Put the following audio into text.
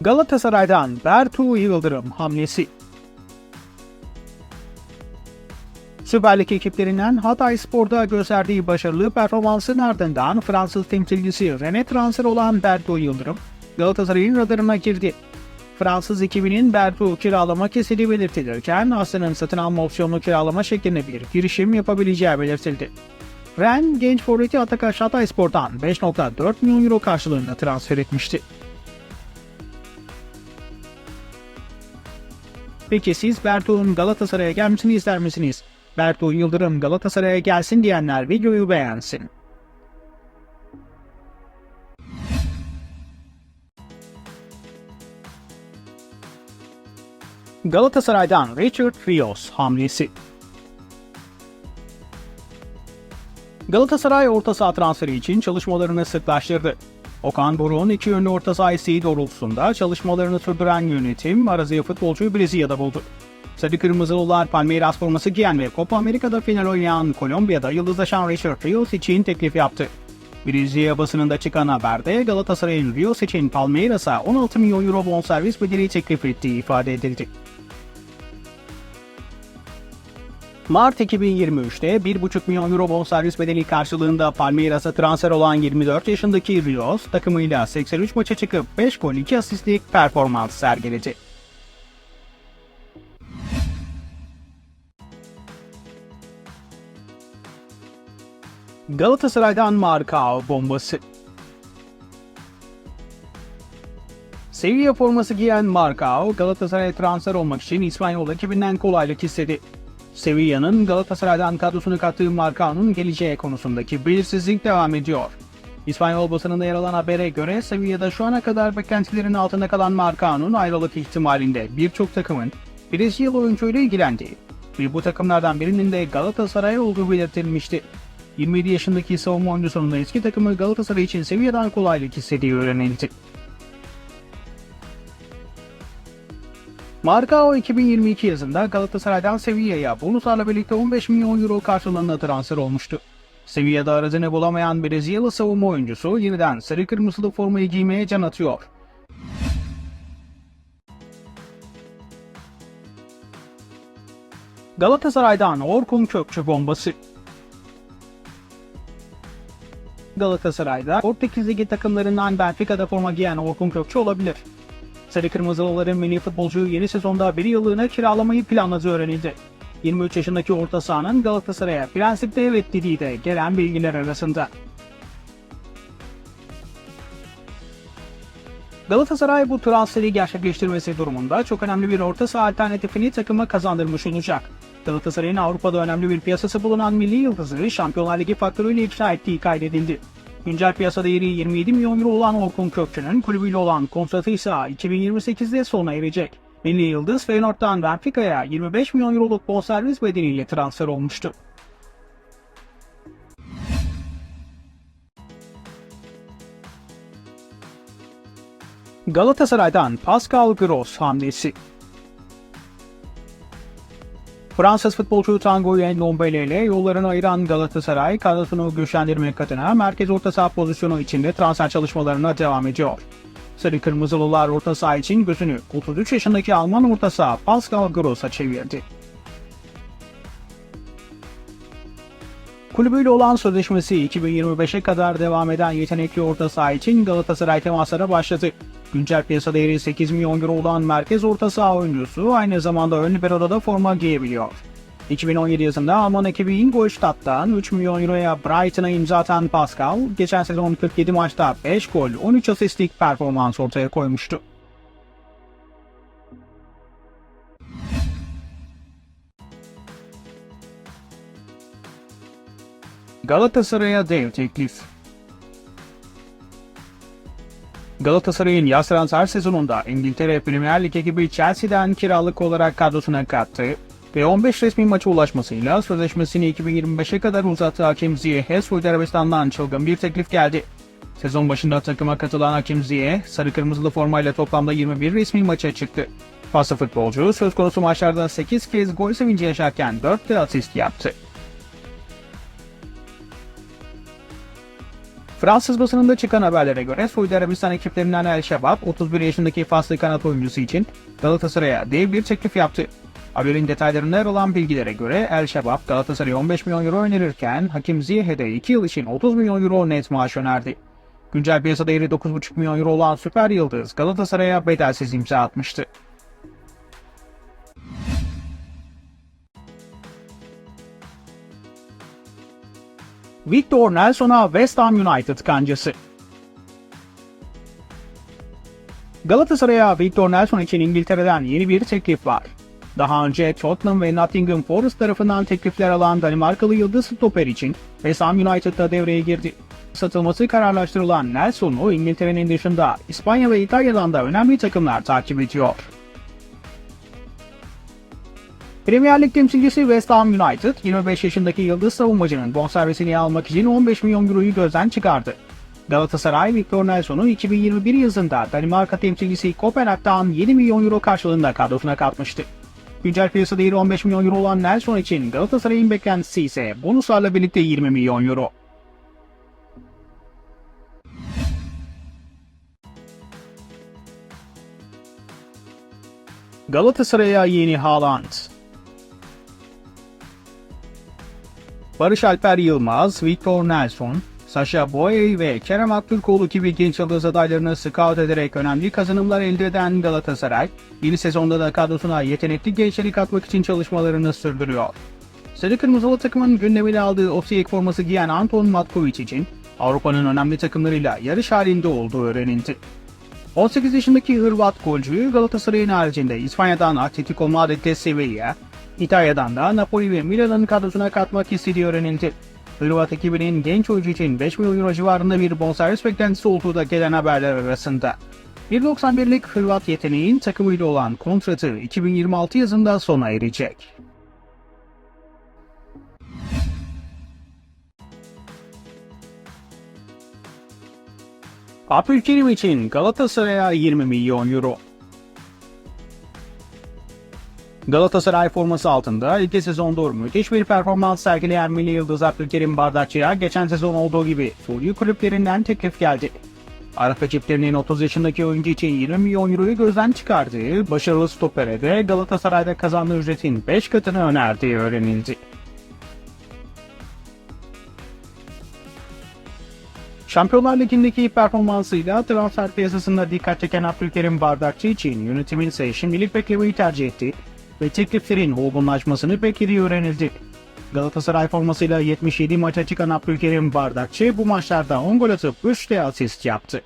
Galatasaray'dan Bertu Yıldırım hamlesi. Süper Lig ekiplerinden Hatay Spor'da gösterdiği başarılı performansın ardından Fransız temsilcisi Rene transfer olan Bertu Yıldırım Galatasaray'ın radarına girdi. Fransız ekibinin Bertu kiralamak istediği belirtilirken Aslı'nın satın alma opsiyonlu kiralama şeklinde bir girişim yapabileceği belirtildi. Ren, genç forveti Atakaş Hatayspor'dan 5.4 milyon euro karşılığında transfer etmişti. Peki siz Bertu'nun Galatasaray'a gelmesini ister misiniz? Bertu Yıldırım Galatasaray'a gelsin diyenler videoyu beğensin. Galatasaray'dan Richard Rios hamlesi. Galatasaray orta saha transferi için çalışmalarını sıklaştırdı. Okan Buruk'un iki yönlü orta saha isteği doğrultusunda çalışmalarını sürdüren yönetim Arazya futbolcuyu Brezilya'da buldu. Sarı Kırmızılılar Palmeiras forması giyen ve Copa Amerika'da final oynayan Kolombiya'da yıldızlaşan Richard Rios için teklif yaptı. Brezilya basınında çıkan haberde Galatasaray'ın Rios için Palmeiras'a 16 milyon euro bonservis bedeli teklif ettiği ifade edildi. Mart 2023'te 1,5 milyon euro bonservis bedeli karşılığında Palmeiras'a transfer olan 24 yaşındaki Rios takımıyla 83 maça çıkıp 5 gol 2 asistlik performans sergiledi. Galatasaray'dan Markao bombası. Sevilla forması giyen Markao, Galatasaray'a transfer olmak için İspanyol ekibinden kolaylık istedi. Sevilla'nın Galatasaray'dan kadrosunu kattığı Marcao'nun geleceği konusundaki belirsizlik devam ediyor. İspanyol basınında yer alan habere göre Sevilla'da şu ana kadar beklentilerin altında kalan Marcao'nun ayrılık ihtimalinde birçok takımın Brezilyalı oyuncuyla ilgilendiği ve bu takımlardan birinin de Galatasaray olduğu belirtilmişti. 27 yaşındaki savunma oyuncusunun da eski takımı Galatasaray için Sevilla'dan kolaylık istediği öğrenildi. Marcao 2022 yazında Galatasaray'dan Sevilla'ya bonuslarla birlikte 15 milyon euro karşılığında transfer olmuştu. Sevilla'da arazını bulamayan Brezilyalı savunma oyuncusu yeniden sarı kırmızılı formayı giymeye can atıyor. Galatasaray'dan Orkun Kökçü bombası. Galatasaray'da Portekiz Ligi takımlarından Benfica'da forma giyen Orkun Kökçü olabilir. Sarı Kırmızılıların milli futbolcuyu yeni sezonda bir yıllığına kiralamayı planladığı öğrenildi. 23 yaşındaki orta sahanın Galatasaray'a prensipte evet dediği de gelen bilgiler arasında. Galatasaray bu transferi gerçekleştirmesi durumunda çok önemli bir orta saha alternatifini takıma kazandırmış olacak. Galatasaray'ın Avrupa'da önemli bir piyasası bulunan milli yıldızı Şampiyonlar Ligi faktörüyle ikna ettiği kaydedildi. Güncel piyasa değeri 27 milyon euro olan Orkun Kökçü'nün kulübüyle olan kontratı ise 2028'de sona erecek. Milli Yıldız Feyenoord'dan Benfica'ya 25 milyon euroluk bonservis bedeliyle transfer olmuştu. Galatasaray'dan Pascal Gross hamlesi. Fransız futbolcu Tanguy Ndombele ile yollarını ayıran Galatasaray kadrosunu güçlendirmek adına merkez orta saha pozisyonu içinde transfer çalışmalarına devam ediyor. Sarı Kırmızılılar orta saha için gözünü 33 yaşındaki Alman orta saha Pascal Gross'a çevirdi. Kulübüyle olan sözleşmesi 2025'e kadar devam eden yetenekli orta saha için Galatasaray temaslara başladı. Güncel piyasa değeri 8 milyon euro olan merkez orta saha oyuncusu aynı zamanda ön libero'da da forma giyebiliyor. 2017 yazında Alman ekibi Ingolstadt'tan 3 milyon euroya Brighton'a imza atan Pascal, geçen sezon 47 maçta 5 gol 13 asistlik performans ortaya koymuştu. Galatasaray'a dev teklif. Galatasaray'ın yaz transfer sezonunda İngiltere Premier Lig ekibi Chelsea'den kiralık olarak kadrosuna kattı ve 15 resmi maça ulaşmasıyla sözleşmesini 2025'e kadar uzattı Hakim Ziyeh'e Suudi Arabistan'dan çılgın bir teklif geldi. Sezon başında takıma katılan Hakim Ziyeh, sarı kırmızılı formayla toplamda 21 resmi maça çıktı. Faslı futbolcu söz konusu maçlarda 8 kez gol sevinci yaşarken 4 de asist yaptı. Fransız basınında çıkan haberlere göre Suudi Arabistan ekiplerinden El Şebab 31 yaşındaki Faslı kanat oyuncusu için Galatasaray'a dev bir teklif yaptı. Haberin detaylarında yer alan bilgilere göre El Şebab Galatasaray'a 15 milyon euro önerirken Hakim Ziyeh'e 2 yıl için 30 milyon euro net maaş önerdi. Güncel piyasa değeri 9,5 milyon euro olan süper yıldız Galatasaray'a bedelsiz imza atmıştı. Victor Nelson'a West Ham United kancası. Galatasaray'a Victor Nelson için İngiltere'den yeni bir teklif var. Daha önce Tottenham ve Nottingham Forest tarafından teklifler alan Danimarkalı yıldız stoper için West Ham United'da devreye girdi. Satılması kararlaştırılan Nelson'u İngiltere'nin dışında İspanya ve İtalya'dan da önemli takımlar takip ediyor. Premier Lig temsilcisi West Ham United, 25 yaşındaki yıldız savunmacının bonservisini almak için 15 milyon euroyu gözden çıkardı. Galatasaray, Victor Nelson'u 2021 yazında Danimarka temsilcisi Kopenhag'dan 7 milyon euro karşılığında kadrosuna katmıştı. Güncel piyasa değeri 15 milyon euro olan Nelson için Galatasaray'ın beklentisi ise bonuslarla birlikte 20 milyon euro. Galatasaray'a yeni Haaland Barış Alper Yılmaz, Victor Nelson, Sasha Boye ve Kerem Aktürkoğlu gibi genç yıldız adaylarını scout ederek önemli kazanımlar elde eden Galatasaray, yeni sezonda da kadrosuna yetenekli gençleri katmak için çalışmalarını sürdürüyor. Sarı Kırmızılı takımın gündemine aldığı Osijek forması giyen Anton Matkovic için Avrupa'nın önemli takımlarıyla yarış halinde olduğu öğrenildi. 18 yaşındaki Hırvat golcüyü Galatasaray'ın haricinde İspanya'dan Atletico Madrid'de Sevilla, İtalya'dan da Napoli ve Milan'ın kadrosuna katmak istediği öğrenildi. Hırvat ekibinin genç oyuncu için 5 milyon euro civarında bir bonservis beklentisi olduğu da gelen haberler arasında. 1.91'lik Hırvat yeteneğin takımıyla olan kontratı 2026 yazında sona erecek. Abdülkerim için Galatasaray'a 20 milyon euro. Galatasaray forması altında iki sezondur müthiş bir performans sergileyen milli yıldız Abdülkerim Bardakçı'ya geçen sezon olduğu gibi Suriye kulüplerinden teklif geldi. Arap ekiplerinin 30 yaşındaki oyuncu için 20 milyon euroyu gözden çıkardığı, başarılı stopere de Galatasaray'da kazandığı ücretin 5 katını önerdiği öğrenildi. Şampiyonlar Ligi'ndeki performansıyla transfer piyasasında dikkat çeken Abdülkerim Bardakçı için yönetimin ise şimdilik beklemeyi tercih etti ve tekliflerin olgunlaşmasını beklediği öğrenildi. Galatasaray formasıyla 77 maça çıkan Abdülkerim Bardakçı bu maçlarda 10 gol atıp 3 de asist yaptı.